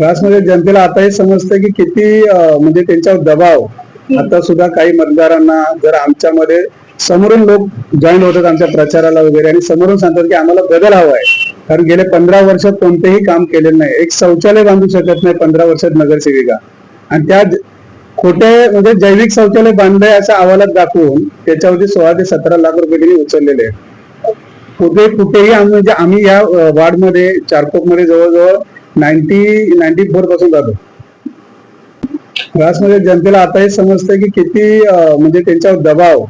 त्रासमध्ये जनतेला आता हे समजतं की किती म्हणजे त्यांच्यावर दबाव. आता सुद्धा काही मतदारांना जर आमच्यामध्ये समोरून लोक जॉईन होतात आमच्या प्रचाराला वगैरे आणि समोरून सांगतात की आम्हाला बदल हवा आहे. कारण गेले पंधरा वर्षात कोणतेही काम केलेलं नाही. एक शौचालय बांधू शकत नाही पंधरा वर्षात नगरसेविका. आणि त्या खोटे म्हणजे जैविक शौचालय बांधलंय असं अहवालात दाखवून त्याच्यावरती सोळा ते सतरा लाख रुपये त्यांनी उचललेले आहेत. कुठे कुठेही आम्ही म्हणजे आम्ही या वार्डमध्ये चारकोपमध्ये जवळजवळ नाईन्टी नाईन्टी फोरपासून जातो. त्रासमध्ये जनतेला आता हे समजतं की किती म्हणजे त्यांच्यावर दबाव.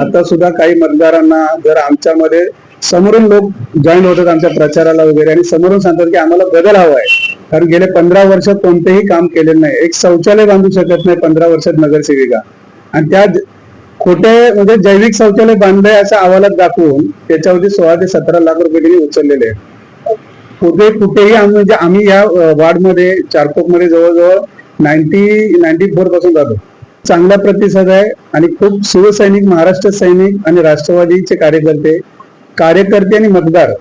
आता सुद्धा काही मतदारांना जर आमच्यामध्ये समोरून लोक जॉईन होतात आमच्या प्रचाराला वगैरे आणि समोरून सांगतात की आम्हाला बदल हवा आहे. कारण गेले पंधरा वर्षात कोणतेही काम केलेलं नाही. एक शौचालय बांधू शकत नाही पंधरा वर्षात नगरसेविका. आणि त्या खोटे म्हणजे जैविक शौचालय बांधलंय असं अहवालात दाखवून त्याच्यावरती सोळा ते सतरा लाख रुपये उचललेले आहेत. कुठे कुठेही आम्ही म्हणजे आम्ही या वार्डमध्ये चारकोपमध्ये जवळजवळ नाईन्टी नाईन्टी फोरपासून जातो. चांगला प्रतिसाद आहे आणि खूप शिवसैनिक महाराष्ट्र सैनिक आणि राष्ट्रवादीचे कार्यकर्ते कार्यकर्ते आणि मतदार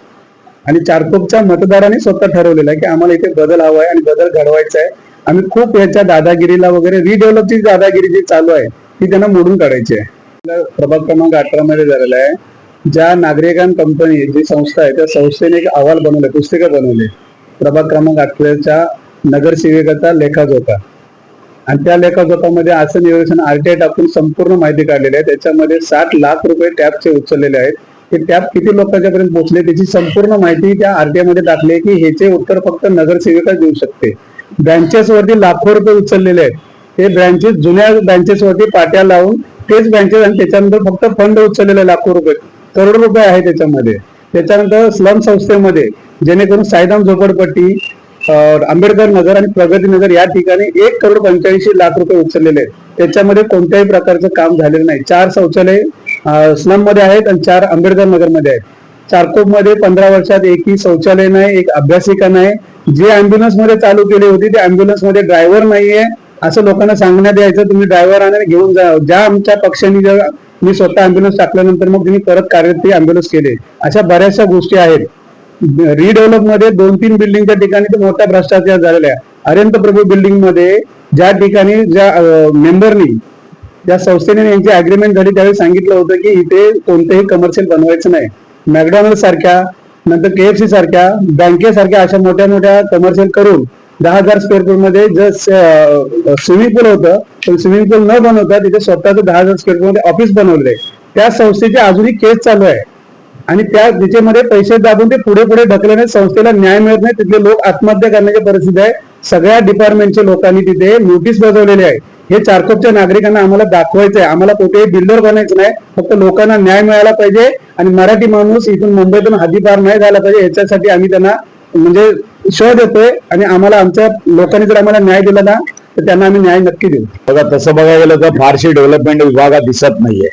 आणि चारकोपच्या मतदारांनी स्वतः ठरवलेलं आहे की आम्हाला इथे बदल हवा आहे आणि बदल घडवायचा आहे. आम्ही खूप याच्या दादागिरीला वगैरे रिडेव्हलपची दादागिरी जी चालू आहे ती त्यांना मोडून काढायची आहे. प्रभाग क्रमांक अठरा मध्ये झालेला आहे. ज्या नागरिकां कंपनी जी संस्था आहे त्या संस्थेने एक अहवाल बनवले पुस्तिका बनवली. प्रभाग क्रमांक अठराच्या नगरसेविकाचा लेखाजोखा. आणि त्या लेखाजोखामध्ये असं नियोजन आरटीआय टाकून संपूर्ण माहिती काढलेली आहे. त्याच्यामध्ये साठ लाख रुपये टॅपचे उचललेले आहेत. ते टॅप किती लोकांच्या पर्यंत पोहोचले त्याची संपूर्ण माहिती त्या आरटीआयमध्ये टाकली आहे की ह्याचे उत्तर फक्त नगरसेविका देऊ शकते. ब्रँचेस वरती लाखो रुपये उचललेले आहेत. ते ब्रँचेस जुन्या ब्रँचेस वरती पाट्या लावून तेच ब्रँचेस आणि त्याच्यानंतर फक्त फंड उचललेले लाखो रुपये. करोड रुपये आहे त्याच्यामध्ये. त्याच्यानंतर स्लम संस्थेमध्ये जेणेकरून साईदाम झोपडपट्टी आंबेडकर नगर आणि प्रगती नगर या ठिकाणी एक करोड पंच्याऐंशी लाख रुपये उचललेले आहेत. त्याच्यामध्ये कोणत्याही प्रकारचं काम झालेलं नाही. चार शौचालय स्लममध्ये आहेत आणि चार आंबेडकर नगरमध्ये आहेत. चारकोपमध्ये पंधरा वर्षात एकही शौचालय नाही एक अभ्यासिका नाही. जे अँब्युलन्समध्ये चालू केली होती ते अँब्युलन्समध्ये ड्रायव्हर नाहीये असं लोकांना सांगण्यात यायचं तुम्ही ड्रायव्हर आणि घेऊन जा. ज्या आमच्या पक्षांनी जर मी स्वतः अँब्युलन्स टाकल्यानंतर मग त्यांनी परत कार्यरत ते अँब्युलन्स केले. अशा बऱ्याचशा गोष्टी आहेत. रिडेव्हलपमध्ये दोन तीन बिल्डिंगच्या ठिकाणी मोठा भ्रष्टाचार झालेला आहे अरंत प्रभू बिल्डिंगमध्ये ज्या ठिकाणी ज्या मेंबरनी ज्या संस्थेने यांची अग्रीमेंट झाली त्यावेळी सांगितलं होतं की इथे कोणतेही कमर्शियल बनवायचं नाही. मॅकडॉनल्ड सारख्या नंतर के एफ सी सारख्या बँकेसारख्या अशा मोठ्या मोठ्या कमर्शियल करून दहा हजार स्क्वेअर फूटमध्ये जर स्विमिंग पूल होतं पण स्विमिंग पूल न बनवता तिथे स्वतःच दहा हजार स्क्वेअर फूटमध्ये ऑफिस बनवले त्या संस्थेची अजूनही केस चालू आहे. आणि त्या तिच्यामध्ये पैसे दाबून ते पुढे पुढे ढकलण्यात संस्थेला न्याय मिळत नाही तिथले लोक आत्महत्या करण्याची परिस्थिती आहे. सगळ्या डिपार्टमेंटच्या लोकांनी तिथे नोटीस बजावलेली आहे. हे चारकोपच्या नागरिकांना आम्हाला दाखवायचं आहे. आम्हाला कुठेही बिल्डर बनायचं नाही. फक्त लोकांना न्याय मिळाला पाहिजे. आणि मराठी माणूस इथून मुंबईतून हद्दीपार नाही झाला पाहिजे. याच्यासाठी आम्ही त्यांना म्हणजे शोध देतोय आणि आम्हाला आमच्या लोकांनी जर आम्हाला न्याय दिला ना तर त्यांना आम्ही न्याय नक्की देऊ. बघा तसं बघायला गेलं तर फारशी डेव्हलपमेंट विभागात दिसत नाहीये.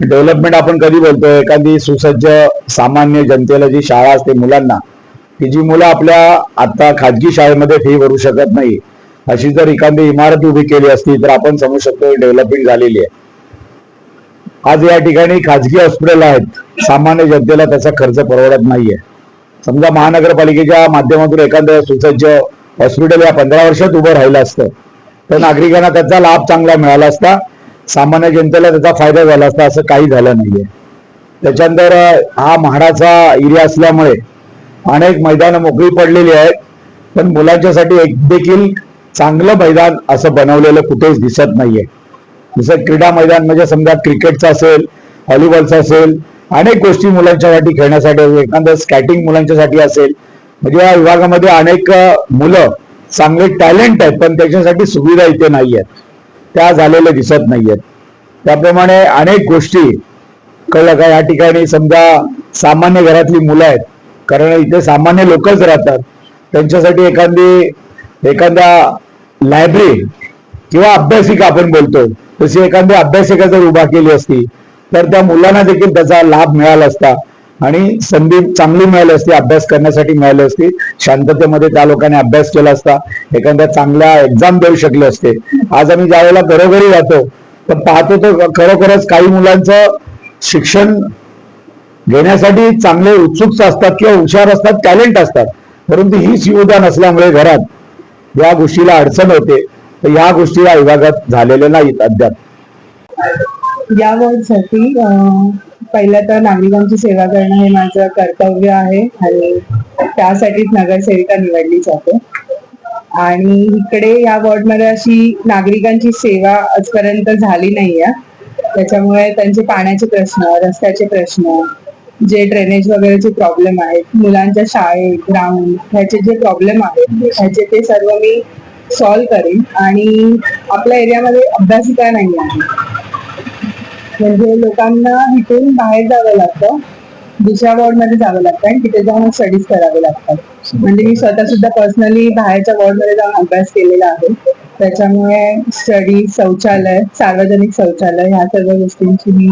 डेव्हलपमेंट आपण कधी बोलतोय? एखादी सुसज्ज सामान्य जनतेला जी शाळा असते मुलांना ती जी मुलं आपल्या आता खाजगी शाळेमध्ये फी भरू शकत नाही अशी जर एखादी इमारत उभी केली असती तर आपण समजू शकतो डेव्हलपमेंट झालेली आहे. आज या ठिकाणी खाजगी हॉस्पिटल आहेत सामान्य जनतेला त्याचा खर्च परवडत नाहीये. समजा महानगरपालिकेच्या माध्यमातून एखादं सुसज्ज हॉस्पिटल या पंधरा वर्षात उभं राहिलं असतं तर नागरिकांना त्याचा लाभ चांगला मिळाला असता सामान्य जनतेला त्याचा फायदा झाला असता असं काही झालं नाहीये. त्याच्यानंतर हा म्हाडाचा एरिया असल्यामुळे अनेक मैदानं मोकळी पडलेली आहेत पण मुलांच्यासाठी एक देखील चांगलं मैदान असं बनवलेलं कुठेच दिसत नाहीये. जसं क्रीडा मैदान म्हणजे समजा क्रिकेटचं असेल व्हॉलीबॉलचं असेल अनेक गोष्टी मुलांच्यासाठी खेळण्यासाठी एखादं स्कॅटिंग मुलांच्यासाठी असेल. म्हणजे या विभागामध्ये अनेक मुलं चांगले टॅलेंट आहेत पण त्याच्यासाठी सुविधा इथे नाही आहेत त्या झालेल्या दिसत नाहीयेत. त्याप्रमाणे अनेक गोष्टी कळलं का या ठिकाणी समजा सामान्य घरातली मुलं आहेत. कारण इथे सामान्य लोकच राहतात. त्यांच्यासाठी एखादी एखाद्या लायब्ररी किंवा अभ्यासिका आपण बोलतो. तशी एखादी अभ्यासिका जर उभा केली असती तर त्या मुलांना देखील त्याचा लाभ मिळाला असता. आणि संधी चांगली मिळाली असती अभ्यास करण्यासाठी मिळाली असती. शांततेमध्ये त्या लोकांनी अभ्यास केला असता. एखाद्या चांगल्या एक्झाम देऊ शकले असते. आज आम्ही ज्या वेळेला घरोघरी जातो तर पाहतो तर खरोखरच काही मुलांचं शिक्षण घेण्यासाठी चांगले उत्सुक असतात किंवा हुशार असतात टॅलेंट असतात. परंतु ही सुविधा नसल्यामुळे घरात या गोष्टीला अडचण होते. तर या गोष्टी या विभागात झालेल्या नाहीत अद्याप. या वॉर्डसाठी पहिलं तर नागरिकांची सेवा करणं हे माझं कर्तव्य आहे आणि त्यासाठीच नगरसेविका निवडली जाते. आणि इकडे या वॉर्डमध्ये अशी नागरिकांची सेवा आजपर्यंत झाली नाहीये. त्याच्यामुळे त्यांचे पाण्याचे प्रश्न रस्त्याचे प्रश्न जे ड्रेनेज वगैरेचे प्रॉब्लेम आहेत मुलांच्या शाळेत ग्राउंड ह्याचे जे प्रॉब्लेम आहेत ह्याचे ते सर्व मी सॉल्व्ह करेन. आणि आपल्या एरियामध्ये अभ्यासिका नाही आहे म्हणजे लोकांना इथून बाहेर जावं लागतं. दुसऱ्या वॉर्डमध्ये जावं लागतं आणि तिथे जाऊन स्टडीज करावे लागतात. म्हणजे मी स्वतः सुद्धा पर्सनली बाहेरच्या वॉर्डमध्ये जाऊन अभ्यास केलेला आहे. त्याच्यामुळे स्टडी शौचालय सार्वजनिक शौचालय ह्या सर्व गोष्टींची मी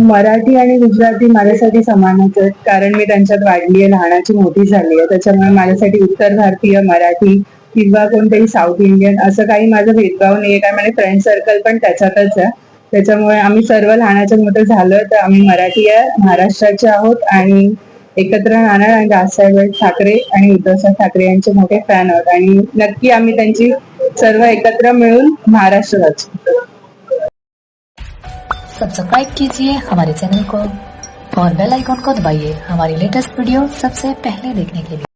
मराठी आणि गुजराती माझ्यासाठी समानच आहेत कारण मी त्यांच्यात वाढली आहे. लहानाची मोठी झाली आहे. त्याच्यामुळे माझ्यासाठी उत्तर भारतीय मराठी किंवा कोणतेही साऊथ इंडियन असं काही माझं भेदभाव नाही कारण माझे फ्रेंड सर्कल पण त्याच्यातच आहे. त्याच्यामुळे आम्ही सर्व लहानाच्या मोठं झालो तर आम्ही मराठी आहे महाराष्ट्राचे आहोत आणि एकत्र राहणार आणि राजसाहेब ठाकरे आणि उद्धवसाहेब ठाकरे यांचे मोठे फॅन आहोत. आणि नक्की आम्ही त्यांची सर्व एकत्र मिळून महाराष्ट्र वाचू सब्सक्राइब कीजिए हमारे चैनल को और बेल आइकॉन को दबाइए हमारी लेटेस्ट वीडियो सबसे पहले देखने के लिए।